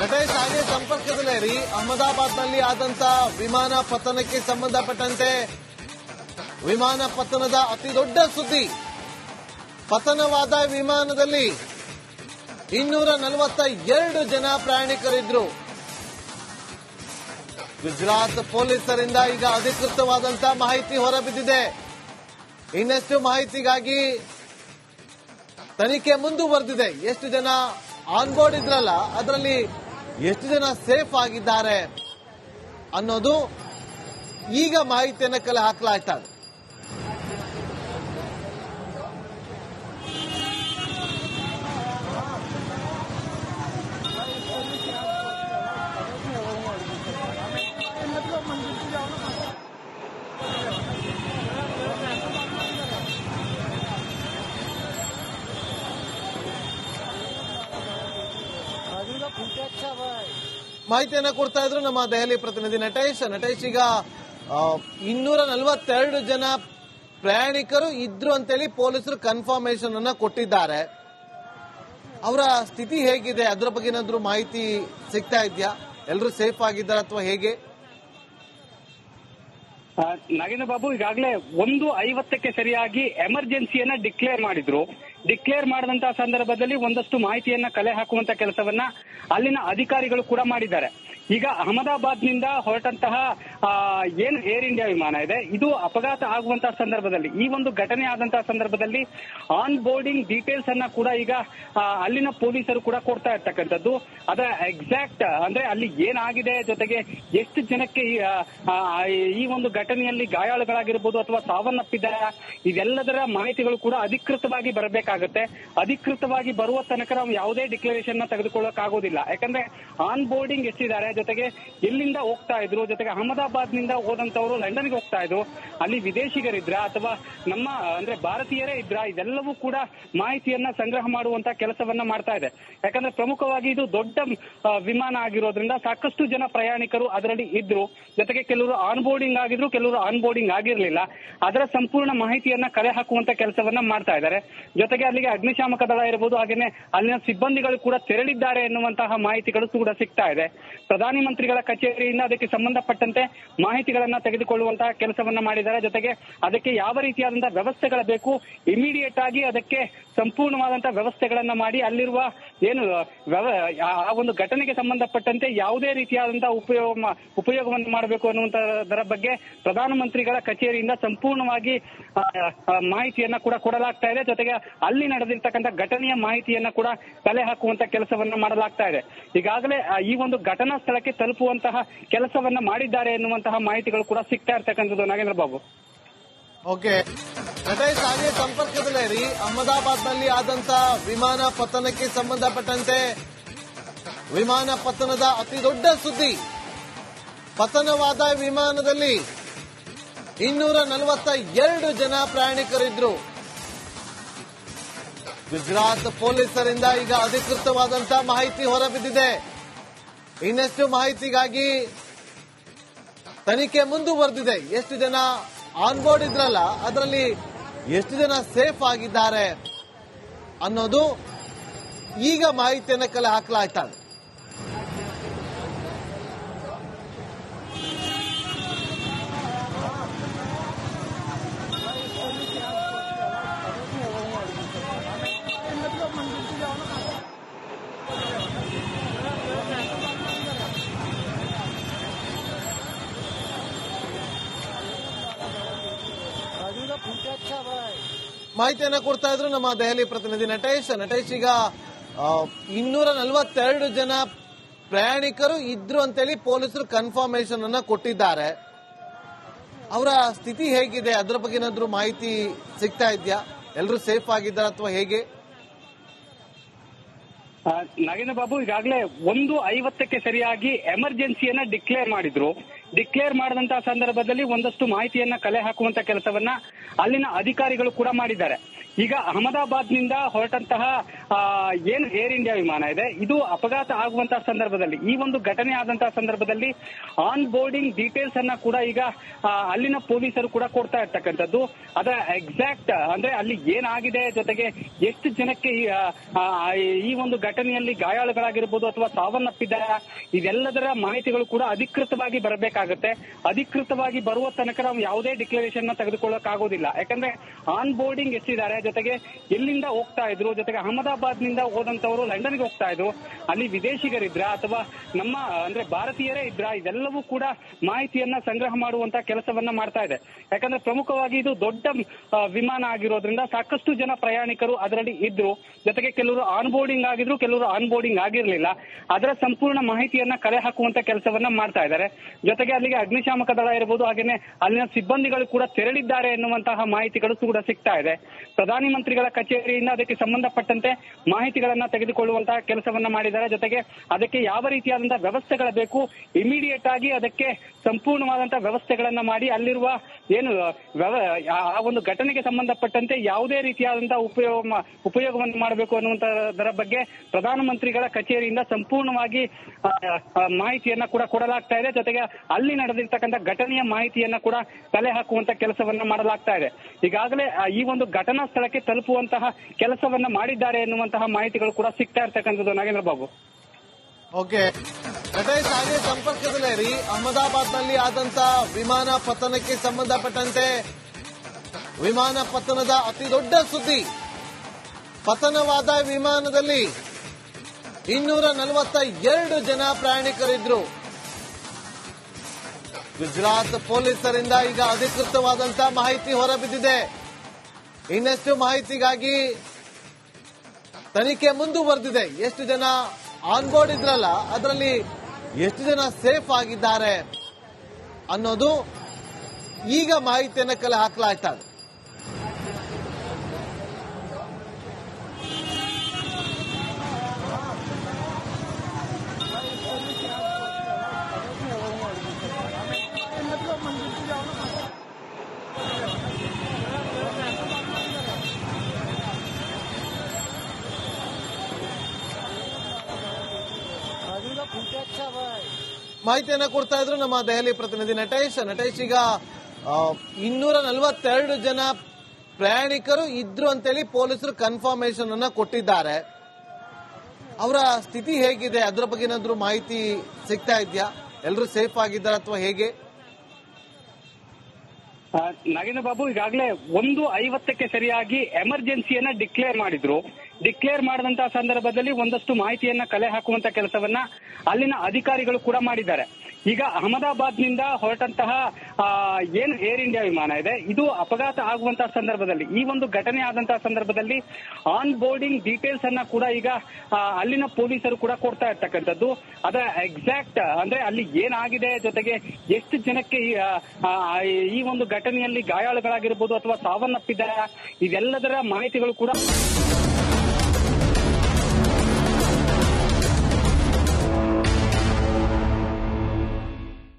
ನಟೇಶ್ ಹಾಗೆ ಸಂಪರ್ಕದಲ್ಲೇ ರೀ ಅಹಮದಾಬಾದ್ನಲ್ಲಿ ಆದಂತ ವಿಮಾನ ಪತನಕ್ಕೆ ಸಂಬಂಧಪಟ್ಟಂತೆ ವಿಮಾನ ಪತನದ ಅತಿ ದೊಡ್ಡ ಸುದ್ದಿ. ಪತನವಾದ ವಿಮಾನದಲ್ಲಿ ಇನ್ನೂರ ನಲವತ್ತ ಎರಡು ಜನ ಪ್ರಯಾಣಿಕರಿದ್ರು. ಗುಜರಾತ್ ಪೊಲೀಸರಿಂದ ಈಗ ಅಧಿಕೃತವಾದಂತಹ ಮಾಹಿತಿ ಹೊರಬಿದ್ದಿದೆ. ಇನ್ನಷ್ಟು ಮಾಹಿತಿಗಾಗಿ ತನಿಖೆ ಮುಂದುವರೆದಿದೆ. ಎಷ್ಟು ಜನ ಆನ್ ಬೋರ್ಡ್ ಇದ್ರಲ್ಲ, ಅದರಲ್ಲಿ ಎಷ್ಟು ಜನ ಸೇಫ್ ಆಗಿದ್ದಾರೆ ಅನ್ನೋದು ಈಗ ಮಾಹಿತಿಯನ್ನು ಕಲೆ ಹಾಕಲಾಗ್ತಾ ಮಾಹಿತಿಯನ್ನ ಕೊಡ್ತಾ ಇದ್ರು ನಮ್ಮ ದೆಹಲಿ ಪ್ರತಿನಿಧಿ ನಟೇಶ್. ನಟೇಶ್ ಈಗ ಇನ್ನೂರ ನಲವತ್ತೆರಡು ಜನ ಪ್ರಯಾಣಿಕರು ಇದ್ರು ಅಂತೇಳಿ ಪೊಲೀಸರು ಕನ್ಫರ್ಮೇಶನ್ ಅನ್ನ ಕೊಟ್ಟಿದ್ದಾರೆ. ಅವರ ಸ್ಥಿತಿ ಹೇಗಿದೆ? ಅದರ ಬಗ್ಗೆ ಏನಾದ್ರು ಮಾಹಿತಿ ಸಿಗ್ತಾ ಇದೆಯಾ? ಎಲ್ಲರೂ ಸೇಫ್ ಆಗಿದ್ದಾರೆ ಅಥವಾ ಹೇಗೆ? ನಾಗೇಂದ್ರ ಬಾಬು ಈಗಾಗಲೇ ಒಂದು ಐವತ್ತಕ್ಕೆ ಸರಿಯಾಗಿ ಎಮರ್ಜೆನ್ಸಿಯನ್ನ ಡಿಕ್ಲೇರ್ ಮಾಡಿದ್ರು. ಡಿಕ್ಲೇರ್ ಮಾಡಿದಂತಹ ಸಂದರ್ಭದಲ್ಲಿ ಒಂದಷ್ಟು ಮಾಹಿತಿಯನ್ನ ಕಲೆ ಹಾಕುವಂತ ಕೆಲಸವನ್ನ ಅಲ್ಲಿನ ಅಧಿಕಾರಿಗಳು ಕೂಡ ಮಾಡಿದ್ದಾರೆ. ಈಗ ಅಹಮದಾಬಾದ್ನಿಂದ ಹೊರಟಂತಹ ಏನು ಏರ್ ಇಂಡಿಯಾ ವಿಮಾನ ಇದೆ ಇದು ಅಪಘಾತ ಆಗುವಂತಹ ಸಂದರ್ಭದಲ್ಲಿ ಈ ಒಂದು ಘಟನೆ ಆದಂತಹ ಸಂದರ್ಭದಲ್ಲಿ ಆನ್ ಬೋರ್ಡಿಂಗ್ ಡೀಟೇಲ್ಸ್ ಅನ್ನ ಕೂಡ ಈಗ ಅಲ್ಲಿನ ಪೊಲೀಸರು ಕೂಡ ಕೊಡ್ತಾ ಇರ್ತಕ್ಕಂಥದ್ದು. ಅದರ ಎಕ್ಸಾಕ್ಟ್ ಅಂದ್ರೆ ಅಲ್ಲಿ ಏನಾಗಿದೆ ಜೊತೆಗೆ ಎಷ್ಟು ಜನಕ್ಕೆ ಈ, ಒಂದು ಘಟನೆಯಲ್ಲಿ ಗಾಯಾಳುಗಳಾಗಿರ್ಬೋದು ಅಥವಾ ಸಾವನ್ನಪ್ಪಿದ್ದಾರೆ ಇದೆಲ್ಲದರ ಮಾಹಿತಿಗಳು ಕೂಡ ಅಧಿಕೃತವಾಗಿ ಬರಬೇಕಾಗುತ್ತೆ. ಅಧಿಕೃತವಾಗಿ ಬರುವ ತನಕ ನಾವು ಯಾವುದೇ ಡಿಕ್ಲರೇಷನ್ನ ತೆಗೆದುಕೊಳ್ಳಕ್ ಆಗೋದಿಲ್ಲ ಯಾಕಂದ್ರೆ ಆನ್ ಬೋರ್ಡಿಂಗ್ ಎಷ್ಟಿದ್ದಾರೆ ಜೊತೆಗೆ ಇಲ್ಲಿಂದ ಹೋಗ್ತಾ ಇದ್ರು, ಜೊತೆಗೆ ಅಹಮದಾಬಾದ್ನಿಂದ ಹೋದಂತವರು ಲಂಡನ್ಗೆ ಹೋಗ್ತಾ ಇದ್ರು. ಅಲ್ಲಿ ವಿದೇಶಿಗರಿದ್ರ ಅಥವಾ ನಮ್ಮ, ಅಂದ್ರೆ ಭಾರತೀಯರೇ ಇದ್ರ? ಇದೆಲ್ಲವೂ ಕೂಡ ಮಾಹಿತಿಯನ್ನ ಸಂಗ್ರಹ ಮಾಡುವಂತ ಕೆಲಸವನ್ನ ಮಾಡ್ತಾ ಇದೆ. ಯಾಕಂದ್ರೆ ಪ್ರಮುಖವಾಗಿ ಇದು ದೊಡ್ಡ ವಿಮಾನ ಆಗಿರೋದ್ರಿಂದ ಸಾಕಷ್ಟು ಜನ ಪ್ರಯಾಣಿಕರು ಅದರಲ್ಲಿ ಇದ್ರು. ಜೊತೆಗೆ ಕೆಲವರು ಆನ್ ಬೋರ್ಡಿಂಗ್ ಆಗಿದ್ರು, ಕೆಲವರು ಆನ್ ಬೋರ್ಡಿಂಗ್ ಆಗಿರ್ಲಿಲ್ಲ. ಅದರ ಸಂಪೂರ್ಣ ಮಾಹಿತಿಯನ್ನ ಕಲೆ ಹಾಕುವಂತ ಕೆಲಸವನ್ನ ಮಾಡ್ತಾ ಇದ್ದಾರೆ ಜೊತೆಗೆ ಅಲ್ಲಿಗೆ ಅಗ್ನಿಶಾಮಕ ದಳ ಇರಬಹುದು ಹಾಗೇನೆ ಅಲ್ಲಿನ ಸಿಬ್ಬಂದಿಗಳು ಕೂಡ ತೆರಳಿದ್ದಾರೆ ಎನ್ನುವಂತಹ ಮಾಹಿತಿಗಳು ಕೂಡ ಸಿಗ್ತಾ ಇದೆ. ಪ್ರಧಾನಿ ಮಂತ್ರಿಗಳ ಕಚೇರಿಯಿಂದ ಅದಕ್ಕೆ ಸಂಬಂಧಪಟ್ಟಂತೆ ಮಾಹಿತಿಗಳನ್ನ ತೆಗೆದುಕೊಳ್ಳುವಂತಹ ಕೆಲಸವನ್ನ ಮಾಡಿದ್ದಾರೆ. ಜೊತೆಗೆ ಅದಕ್ಕೆ ಯಾವ ರೀತಿಯಾದಂತಹ ವ್ಯವಸ್ಥೆಗಳ ಬೇಕು ಇಮಿಡಿಯೇಟ್ ಆಗಿ ಅದಕ್ಕೆ ಸಂಪೂರ್ಣವಾದಂತಹ ವ್ಯವಸ್ಥೆಗಳನ್ನ ಮಾಡಿ ಅಲ್ಲಿರುವ ಏನು ಆ ಒಂದು ಘಟನೆಗೆ ಸಂಬಂಧಪಟ್ಟಂತೆ ಯಾವುದೇ ರೀತಿಯಾದಂತಹ ಉಪಯೋಗ, ಉಪಯೋಗವನ್ನು ಮಾಡಬೇಕು ಅನ್ನುವಂತದರ ಬಗ್ಗೆ ಪ್ರಧಾನಮಂತ್ರಿಗಳ ಕಚೇರಿಯಿಂದ ಸಂಪೂರ್ಣವಾಗಿ ಮಾಹಿತಿಯನ್ನ ಕೂಡ ಕೊಡಲಾಗ್ತಾ ಇದೆ. ಜೊತೆಗೆ ಅಲ್ಲಿ ನಡೆದಿರ್ತಕ್ಕಂಥ ಘಟನೆಯ ಮಾಹಿತಿಯನ್ನ ಕೂಡ ಕಲೆ ಹಾಕುವಂತ ಕೆಲಸವನ್ನ ಮಾಡಲಾಗ್ತಾ ಇದೆ. ಈಗಾಗಲೇ ಈ ಒಂದು ಘಟನಾ ಸ್ಥಳಕ್ಕೆ ತಲುಪುವಂತಹ ಕೆಲಸವನ್ನ ಮಾಡಿದ್ದಾರೆ ಎನ್ನುವಂತಹ ಮಾಹಿತಿಗಳು ಕೂಡ ಸಿಗ್ತಾ ಇರ್ತಕ್ಕಂಥದ್ದು ನಾಗೇಂದ್ರ ಬಾಬು. ಓಕೆ. ಹಾಗೆ ಸಂಪರ್ಕದಲ್ಲೇ ರೀ. ಅಹಮದಾಬಾದ್ನಲ್ಲಿ ಆದಂತ ವಿಮಾನ ಪತನಕ್ಕೆ ಸಂಬಂಧಪಟ್ಟಂತೆ ವಿಮಾನ ಪತನದ ಅತಿ ದೊಡ್ಡ ಸುದ್ದಿ. ಪತನವಾದ ವಿಮಾನದಲ್ಲಿ ಇನ್ನೂರ ನಲವತ್ತ ಎರಡು ಜನ ಪ್ರಯಾಣಿಕರಿದ್ರು. ಗುಜರಾತ್ ಪೊಲೀಸರಿಂದ ಈಗ ಅಧಿಕೃತವಾದಂತಹ ಮಾಹಿತಿ ಹೊರಬಿದ್ದಿದೆ. ಇನ್ನಷ್ಟು ಮಾಹಿತಿಗಾಗಿ ತನಿಖೆ ಮುಂದುವರೆದಿದೆ? ಎಷ್ಟು ಜನ ಆನ್ ಬೋರ್ಡ್ ಇದ್ರಲ್ಲ, ಅದರಲ್ಲಿ ಎಷ್ಟು ಜನ ಸೇಫ್ ಆಗಿದ್ದಾರೆ ಅನ್ನೋದು ಈಗ ಮಾಹಿತಿಯನ್ನು ಕಲೆ ಹಾಕಲಾಗ್ತಾ ಮಾಹಿತಿಯನ್ನ ಕೊಡ್ತಾ ಇದ್ರು ನಮ್ಮ ದೆಹಲಿ ಪ್ರತಿನಿಧಿ ನಟೇಶ್. ನಟೇಶ್ ಈಗ ಇನ್ನೂರ ನಲವತ್ತೆರಡು ಜನ ಪ್ರಯಾಣಿಕರು ಇದ್ರು ಅಂತೇಳಿ ಪೊಲೀಸರು ಕನ್ಫರ್ಮೇಶನ್ ಅನ್ನ ಕೊಟ್ಟಿದ್ದಾರೆ. ಅವರ ಸ್ಥಿತಿ ಹೇಗಿದೆ? ಅದರ ಬಗ್ಗೆ ಏನಾದ್ರು ಮಾಹಿತಿ ಸಿಗ್ತಾ ಇದೆಯಾ? ಎಲ್ಲರೂ ಸೇಫ್ ಆಗಿದ್ದಾರೆ ಅಥವಾ ಹೇಗೆ? ನಾಗೇಂದ್ರ ಬಾಬು, ಈಗಾಗಲೇ ಒಂದು ಐವತ್ತಕ್ಕೆ ಸರಿಯಾಗಿ ಎಮರ್ಜೆನ್ಸಿಯನ್ನ ಡಿಕ್ಲೇರ್ ಮಾಡಿದ್ರು. ಡಿಕ್ಲೇರ್ ಮಾಡಿದಂತಹ ಸಂದರ್ಭದಲ್ಲಿ ಒಂದಷ್ಟು ಮಾಹಿತಿಯನ್ನ ಕಲೆ ಹಾಕುವಂತ ಕೆಲಸವನ್ನ ಅಲ್ಲಿನ ಅಧಿಕಾರಿಗಳು ಕೂಡ ಮಾಡಿದ್ದಾರೆ. ಈಗ ಅಹಮದಾಬಾದ್ನಿಂದ ಹೊರಟಂತಹ ಏನು ಏರ್ ಇಂಡಿಯಾ ವಿಮಾನ ಇದೆ ಇದು ಅಪಘಾತ ಆಗುವಂತಹ ಸಂದರ್ಭದಲ್ಲಿ ಈ ಒಂದು ಘಟನೆ ಆದಂತಹ ಸಂದರ್ಭದಲ್ಲಿ ಆನ್ ಬೋರ್ಡಿಂಗ್ ಡೀಟೇಲ್ಸ್ ಅನ್ನ ಕೂಡ ಈಗ ಅಲ್ಲಿನ ಪೊಲೀಸರು ಕೂಡ ಕೊಡ್ತಾ ಇರ್ತಕ್ಕಂಥದ್ದು. ಅದರ ಎಕ್ಸಾಕ್ಟ್ ಅಂದ್ರೆ ಅಲ್ಲಿ ಏನಾಗಿದೆ ಜೊತೆಗೆ ಎಷ್ಟು ಜನಕ್ಕೆ ಈ, ಒಂದು ಘಟನೆಯಲ್ಲಿ ಗಾಯಾಳುಗಳಾಗಿರ್ಬೋದು ಅಥವಾ ಸಾವನ್ನಪ್ಪಿದ್ದಾರೆ ಇದೆಲ್ಲದರ ಮಾಹಿತಿಗಳು ಕೂಡ ಅಧಿಕೃತವಾಗಿ ಬರಬೇಕಾಗುತ್ತೆ. ಅಧಿಕೃತವಾಗಿ ಬರುವ ತನಕ ನಾವು ಯಾವುದೇ ಡಿಕ್ಲರೇಷನ್ನ ಯಾಕಂದ್ರೆ ಆನ್ ಬೋರ್ಡಿಂಗ್ ಎಷ್ಟಿದ್ದಾರೆ ಜೊತೆಗೆ ಎಲ್ಲಿಂದ ಹೋಗ್ತಾ ಇದ್ರು, ಜೊತೆಗೆ ಅಹಮದಾಬಾದ್ನಿಂದ ಹೋದಂತವರು ಲಂಡನ್ಗೆ ಹೋಗ್ತಾ ಇದ್ರು, ಅಲ್ಲಿ ವಿದೇಶಿಗರಿದ್ರ ಅಥವಾ ನಮ್ಮ, ಅಂದ್ರೆ ಭಾರತೀಯರೇ ಇದ್ರ, ಇದೆಲ್ಲವೂ ಕೂಡ ಮಾಹಿತಿಯನ್ನ ಸಂಗ್ರಹ ಮಾಡುವಂತ ಕೆಲಸವನ್ನ ಮಾಡ್ತಾ ಇದೆ. ಯಾಕಂದ್ರೆ ಪ್ರಮುಖವಾಗಿ ಇದು ದೊಡ್ಡ ವಿಮಾನ ಆಗಿರೋದ್ರಿಂದ ಸಾಕಷ್ಟು ಜನ ಪ್ರಯಾಣಿಕರು ಅದರಲ್ಲಿ ಇದ್ರು. ಜೊತೆಗೆ ಕೆಲವರು ಆನ್ ಬೋರ್ಡಿಂಗ್ ಆಗಿದ್ರು, ಕೆಲವರು ಆನ್ ಬೋರ್ಡಿಂಗ್ ಆಗಿರ್ಲಿಲ್ಲ. ಅದರ ಸಂಪೂರ್ಣ ಮಾಹಿತಿಯನ್ನ ಕಲೆ ಹಾಕುವಂತ ಕೆಲಸವನ್ನ ಮಾಡ್ತಾ ಇದ್ದಾರೆ ಜೊತೆಗೆ ಅಲ್ಲಿಗೆ ಅಗ್ನಿಶಾಮಕ ದಳ ಇರಬಹುದು ಹಾಗೇನೆ ಅಲ್ಲಿನ ಸಿಬ್ಬಂದಿಗಳು ಕೂಡ ತೆರಳಿದ್ದಾರೆ ಎನ್ನುವಂತಹ ಮಾಹಿತಿಗಳು ಕೂಡ ಸಿಗ್ತಾ ಇದೆ. ಪ್ರಧಾನಿ ಮಂತ್ರಿಗಳ ಕಚೇರಿಯಿಂದ ಅದಕ್ಕೆ ಸಂಬಂಧಪಟ್ಟಂತೆ ಮಾಹಿತಿಗಳನ್ನ ತೆಗೆದುಕೊಳ್ಳುವಂತಹ ಕೆಲಸವನ್ನ ಮಾಡಿದ್ದಾರೆ. ಜೊತೆಗೆ ಅದಕ್ಕೆ ಯಾವ ರೀತಿಯಾದಂತಹ ವ್ಯವಸ್ಥೆಗಳ ಬೇಕು ಇಮಿಡಿಯೇಟ್ ಆಗಿ ಅದಕ್ಕೆ ಸಂಪೂರ್ಣವಾದಂತಹ ವ್ಯವಸ್ಥೆಗಳನ್ನ ಮಾಡಿ ಅಲ್ಲಿರುವ ಏನು ಆ ಒಂದು ಘಟನೆಗೆ ಸಂಬಂಧಪಟ್ಟಂತೆ ಯಾವುದೇ ರೀತಿಯಾದಂತಹ ಉಪಯೋಗ, ಉಪಯೋಗವನ್ನು ಮಾಡಬೇಕು ಅನ್ನುವಂತದರ ಬಗ್ಗೆ ಪ್ರಧಾನಮಂತ್ರಿಗಳ ಕಚೇರಿಯಿಂದ ಸಂಪೂರ್ಣವಾಗಿ ಮಾಹಿತಿಯನ್ನ ಕೂಡ ಕೊಡಲಾಗ್ತಾ ಇದೆ. ಜೊತೆಗೆ ಅಲ್ಲಿ ನಡೆದಿರ್ತಕ್ಕಂಥ ಘಟನೆಯ ಮಾಹಿತಿಯನ್ನ ಕೂಡ ತಲೆ ಹಾಕುವಂತ ಕೆಲಸವನ್ನ ಮಾಡಲಾಗ್ತಾ ಇದೆ. ಈಗಾಗಲೇ ಈ ಒಂದು ಘಟನಾ ಸ್ಥಳಕ್ಕೆ ತಲುಪುವಂತಹ ಕೆಲಸವನ್ನ ಮಾಡಿದ್ದಾರೆ ಎನ್ನುವಂತಹ ಮಾಹಿತಿಗಳು ಕೂಡ ಸಿಗ್ತಾ ಇರ್ತಕ್ಕಂಥದ್ದು ನಾಗೇಂದ್ರ ಬಾಬು. ಓಕೆ. ಹಾಗೆ ಸಂಪರ್ಕದಲ್ಲೇ ರೀ ಅಹಮದಾಬಾದ್ನಲ್ಲಿ ಆದಂತ ವಿಮಾನ ಪತನಕ್ಕೆ ಸಂಬಂಧಪಟ್ಟಂತೆ ವಿಮಾನ ಪತನದ ಅತಿ ದೊಡ್ಡ ಸುದ್ದಿ. ಪತನವಾದ ವಿಮಾನದಲ್ಲಿ ಇನ್ನೂರ ನಲವತ್ತ ಎರಡು ಜನ ಪ್ರಯಾಣಿಕರಿದ್ರು. ಗುಜರಾತ್ ಪೊಲೀಸರಿಂದ ಈಗ ಅಧಿಕೃತವಾದಂತಹ ಮಾಹಿತಿ ಹೊರಬಿದ್ದಿದೆ. ಇನ್ನಷ್ಟು ಮಾಹಿತಿಗಾಗಿ ತನಿಖೆ ಮುಂದುವರೆದಿದೆ. ಎಷ್ಟು ಜನ ಆನ್ ಬೋರ್ಡ್ ಇದ್ರಲ್ಲ, ಅದರಲ್ಲಿ ಎಷ್ಟು ಜನ ಸೇಫ್ ಆಗಿದ್ದಾರೆ ಅನ್ನೋದು ಈಗ ಮಾಹಿತಿಯನ್ನು ಕಲೆ ಹಾಕಲಾಗ್ತಾ ಮಾಹಿತಿಯನ್ನ ಕೊಡ್ತಾ ಇದ್ರು ನಮ್ಮ ದೆಹಲಿ ಪ್ರತಿನಿಧಿ ನಟೇಶ್. ನಟೇಶ್ ಈಗ ಇನ್ನೂರ ನಲವತ್ತೆರಡು ಜನ ಪ್ರಯಾಣಿಕರು ಇದ್ರು ಅಂತೇಳಿ ಪೊಲೀಸರು ಕನ್ಫರ್ಮೇಶನ್ ಅನ್ನ ಕೊಟ್ಟಿದ್ದಾರೆ. ಅವರ ಸ್ಥಿತಿ ಹೇಗಿದೆ? ಅದರ ಬಗ್ಗೆ ಏನಾದ್ರು ಮಾಹಿತಿ ಸಿಗ್ತಾ ಇದೆಯಾ? ಎಲ್ಲರೂ ಸೇಫ್ ಆಗಿದ್ದಾರೆ ಅಥವಾ ಹೇಗೆ? ನಾಗೇಂದ್ರ ಬಾಬು, ಈಗಾಗಲೇ ಒಂದು ಐವತ್ತಕ್ಕೆ ಸರಿಯಾಗಿ ಎಮರ್ಜೆನ್ಸಿಯನ್ನ ಡಿಕ್ಲೇರ್ ಮಾಡಿದ್ರು. ಡಿಕ್ಲೇರ್ ಮಾಡಿದಂತಹ ಸಂದರ್ಭದಲ್ಲಿ ಒಂದಷ್ಟು ಮಾಹಿತಿಯನ್ನ ಕಲೆ ಹಾಕುವಂತ ಕೆಲಸವನ್ನ ಅಲ್ಲಿನ ಅಧಿಕಾರಿಗಳು ಕೂಡ ಮಾಡಿದ್ದಾರೆ. ಈಗ ಅಹಮದಾಬಾದ್ನಿಂದ ಹೊರಟಂತಹ ಏನು ಏರ್ ಇಂಡಿಯಾ ವಿಮಾನ ಇದೆ, ಇದು ಅಪಘಾತ ಆಗುವಂತಹ ಸಂದರ್ಭದಲ್ಲಿ, ಈ ಒಂದು ಘಟನೆ ಆದಂತಹ ಸಂದರ್ಭದಲ್ಲಿ ಆನ್ ಬೋರ್ಡಿಂಗ್ ಡೀಟೇಲ್ಸ್ ಅನ್ನ ಕೂಡ ಈಗ ಅಲ್ಲಿನ ಪೊಲೀಸರು ಕೂಡ ಕೊಡ್ತಾ ಇರ್ತಕ್ಕಂಥದ್ದು. ಅದರ ಎಕ್ಸಾಕ್ಟ್ ಅಂದ್ರೆ ಅಲ್ಲಿ ಏನಾಗಿದೆ, ಜೊತೆಗೆ ಎಷ್ಟು ಜನಕ್ಕೆ ಈ ಒಂದು ಘಟನೆಯಲ್ಲಿ ಗಾಯಾಳುಗಳಾಗಿರ್ಬೋದು ಅಥವಾ ಸಾವನ್ನಪ್ಪಿದ್ದಾರೆ ಇದೆಲ್ಲದರ ಮಾಹಿತಿಗಳು ಕೂಡ